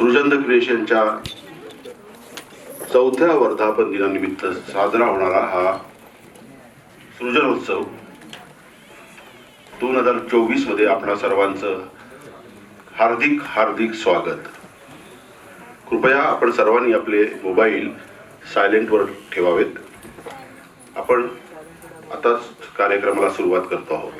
सृजंद क्रिएशनच्या चौथ्या वर्धापन दिनानिमित्त साजरा होणारा हा सृजनोत्सव दोन हजार चोवीसमध्ये आपणा सर्वांचं हार्दिक हार्दिक स्वागत. कृपया आपण सर्वांनी आपले मोबाईल सायलेंटवर ठेवावेत. आपण आता कार्यक्रमाला सुरुवात करतो आहोत.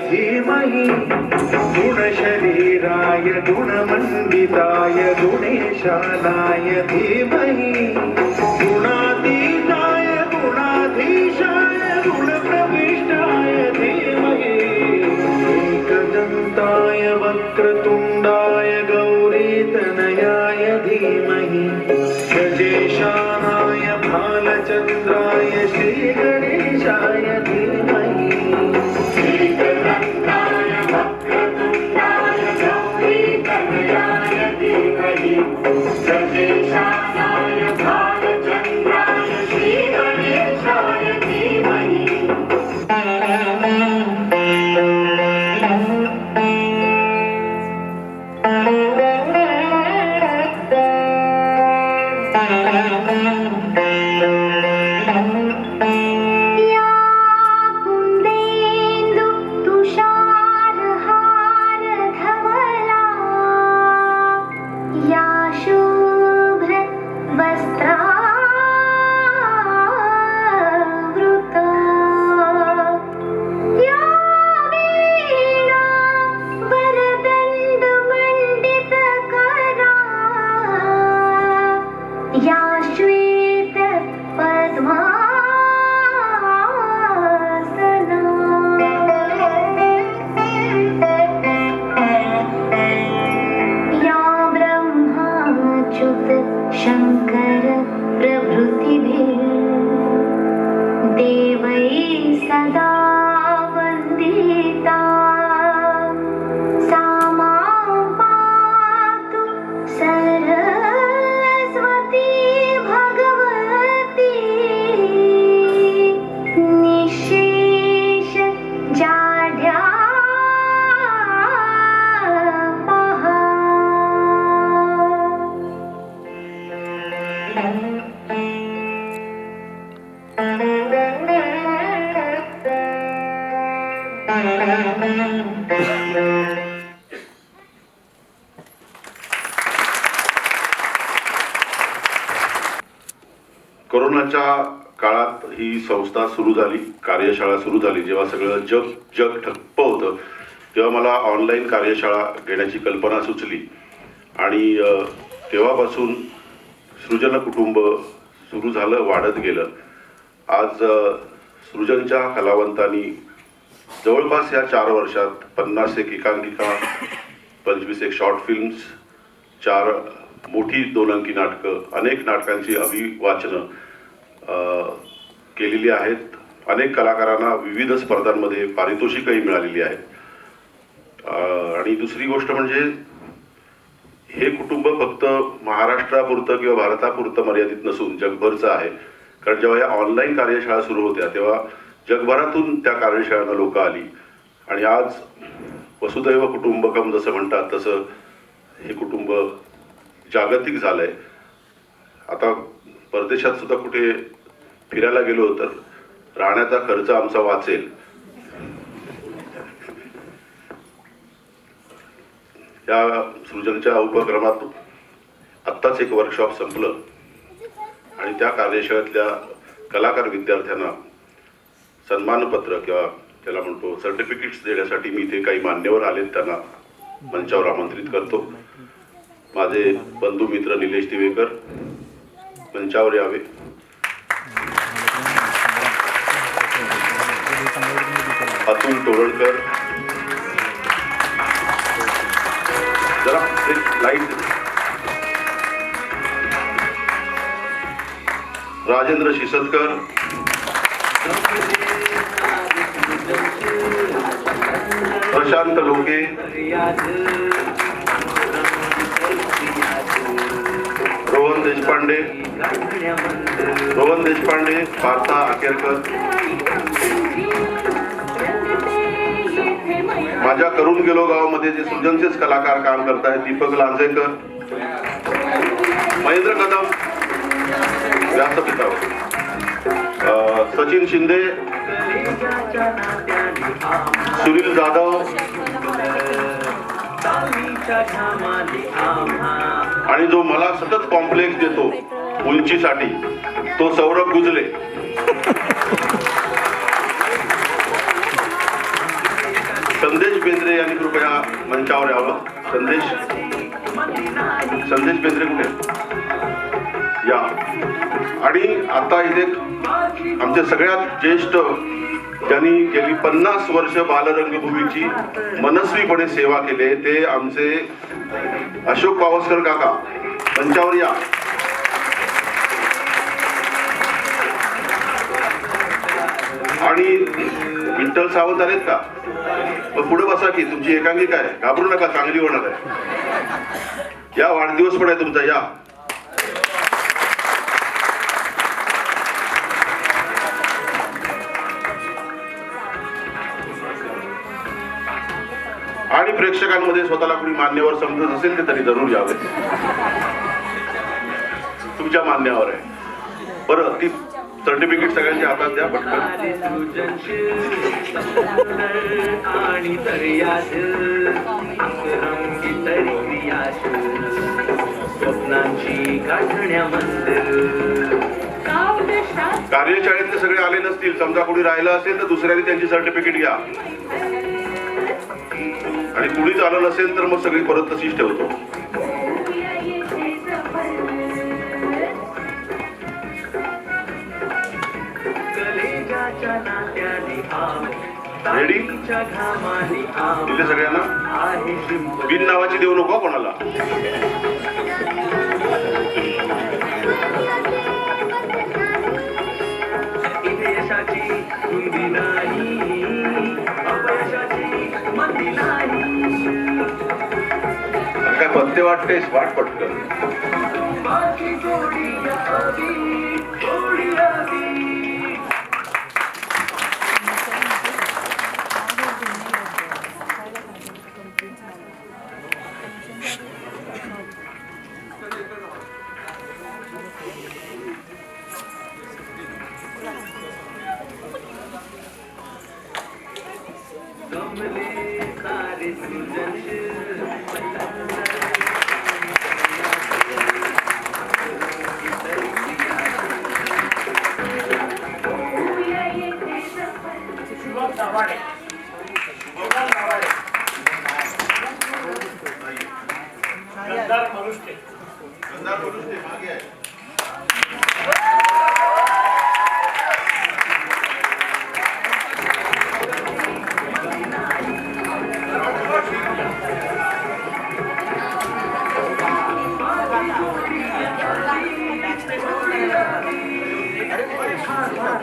धीमहि गुणशरीराय गुणमण्डिताय गुणेशानाय धीमहि गुणातीताय गुणाधीशाय गुणप्रविष्टाय धीमहि एकदन्ताय वक्रतुण्डाय गौरीतनयाय धीमहि गजेशानाय भालचन्द्राय श्रीगणेशाय धीमहि कोरोनाच्या काळात ही संस्था सुरू झाली कार्यशाळा सुरू झाली जेव्हा सगळं जग जग ठप्प होतं तेव्हा मला ऑनलाईन कार्यशाळा घेण्याची कल्पना सुचली. आणि तेव्हापासून सृजन कुटुंब सुरू झालं वाढत गेलं. आज सृजनच्या कलावंतांनी जवळपास या चार वर्षात पन्नास एक एकांकिका पंचवीस एक शॉर्ट फिल्म्स चार मोठी दोन अंकी नाटकं अनेक नाटकांची अभिवाचनं केलेली आहेत. अनेक कलाकारांना विविध स्पर्धांमध्ये पारितोषिकही मिळालेली आहेत. आणि दुसरी गोष्ट म्हणजे हे कुटुंब फक्त महाराष्ट्रापुरतं किंवा भारतापुरतं मर्यादित नसून जगभरचं आहे. कारण जेव्हा या ऑनलाईन कार्यशाळा सुरू होत्या तेव्हा जगभरातून त्या कार्यशाळांना लोक आली. आणि आज वसुदैव कुटुंबकम जसं म्हणतात तसं हे कुटुंब जागतिक झालंय. आता परदेशात सुद्धा कुठे फिरायला गेलो तर राहण्याचा खर्च आमचा वाचेल. या सृजनच्या उपक्रमात आत्ताच एक वर्कशॉप संपलं. आणि त्या कार्यशाळेतल्या कलाकार विद्यार्थ्यांना सन्मानपत्र किंवा त्याला म्हणतो सर्टिफिकेट्स देण्यासाठी मी इथे काही मान्यवर आलेत त्यांना मंचावर आमंत्रित करतो. माझे बंधू मित्र निलेश दिवेकर मंचावर यावे. अतुल तोरडकर. जरा लाइट राजेंद्र शिसतकर प्रशांत लोके. रोहन देशपांडे रोहन देशपांडे पार्था आकेरकर माझ्या करून गेलो गावामध्ये जे सृजनशील कलाकार काम करतायत दीपक लांजेकर महेंद्र कदम व्यासपीठावर सचिन शिंदे सुनील जाधव आणि जो मला सतत कॉम्प्लेक्स देतो उंचीसाठी तो सौरभ गुजले संदेश बेंद्रे यांनी कृपया मंचावर यावं. संदेश. संदेश बेंद्रे कुठे? या. आणि आता इथे आमचे सगळ्यात ज्येष्ठ त्यांनी गेली पन्नास वर्ष बालरंगभूमीची मनस्वीपणे सेवा केली ते आमचे अशोक पावसकर काका त्यांच्यावर या. आणि विठ्ठल सावंत आलेत का? मग पुढे बसा की तुमची एकांगी काय? घाबरू नका चांगली होणार आहे. या वाढदिवस पण आहे तुमचा या. आणि प्रेक्षकांमध्ये स्वतःला कुणी मान्यवर समजत असेल ते तरी जरूर यावे. तुमच्या मान्यावर आहे. बरं ती सर्टिफिकेट सगळ्यांच्या हातात द्या पटकन. स्वप्नांची कार्यशाळेतले सगळे आले नसतील. समजा कोणी राहिलं असेल तर दुसऱ्याने त्यांची सर्टिफिकेट घ्या. आणि कुणीच आलं नसेल तर मग सगळी परत तशीच ठेवतो. सगळ्यांना? बिन नावाची देऊ नको कोणाला. पत्ते वाटतेस वाट पटकन.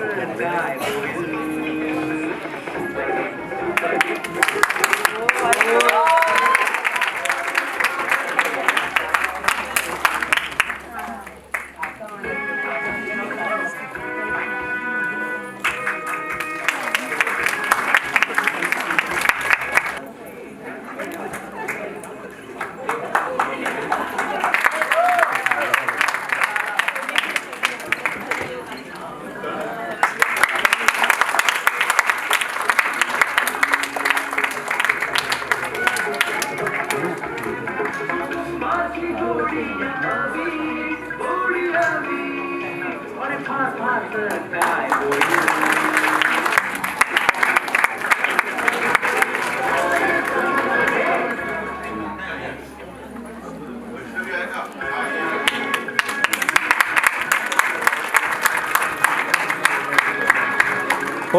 105.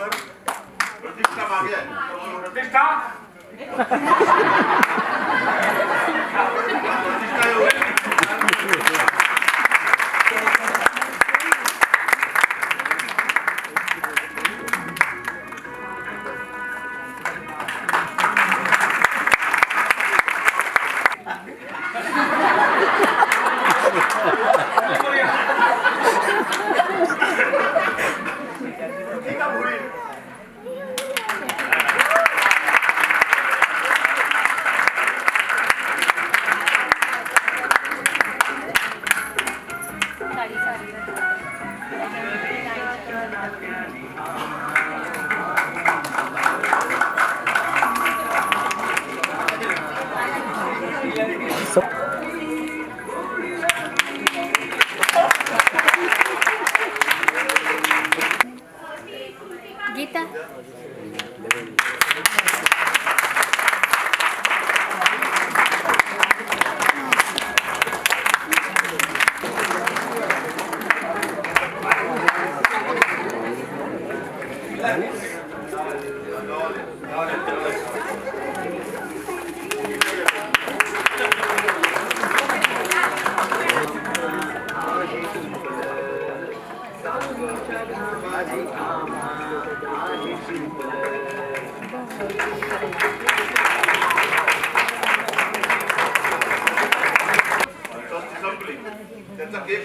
शेलटकर प्रतिष्ठा मागे आहे प्रतिष्ठा प्रतिष्ठा येऊ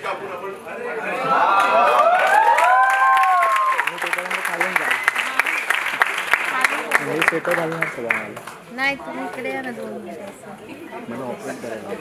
कापून आपण नाही तुम्ही इकडे या ना दोन मिनिटं मला ऑपरेट करायला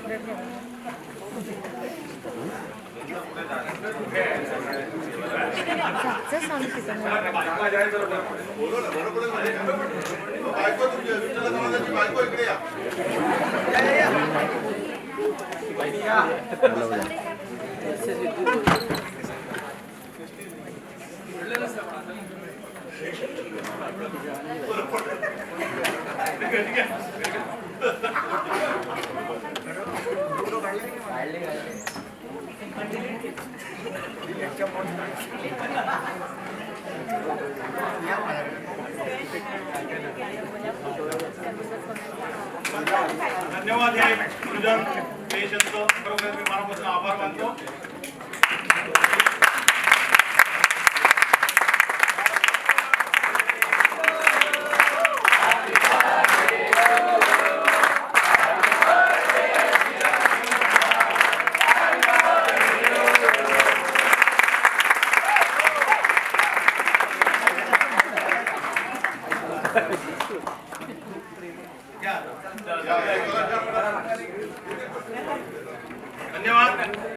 धन्यवाद हे सृजन पेशंटचं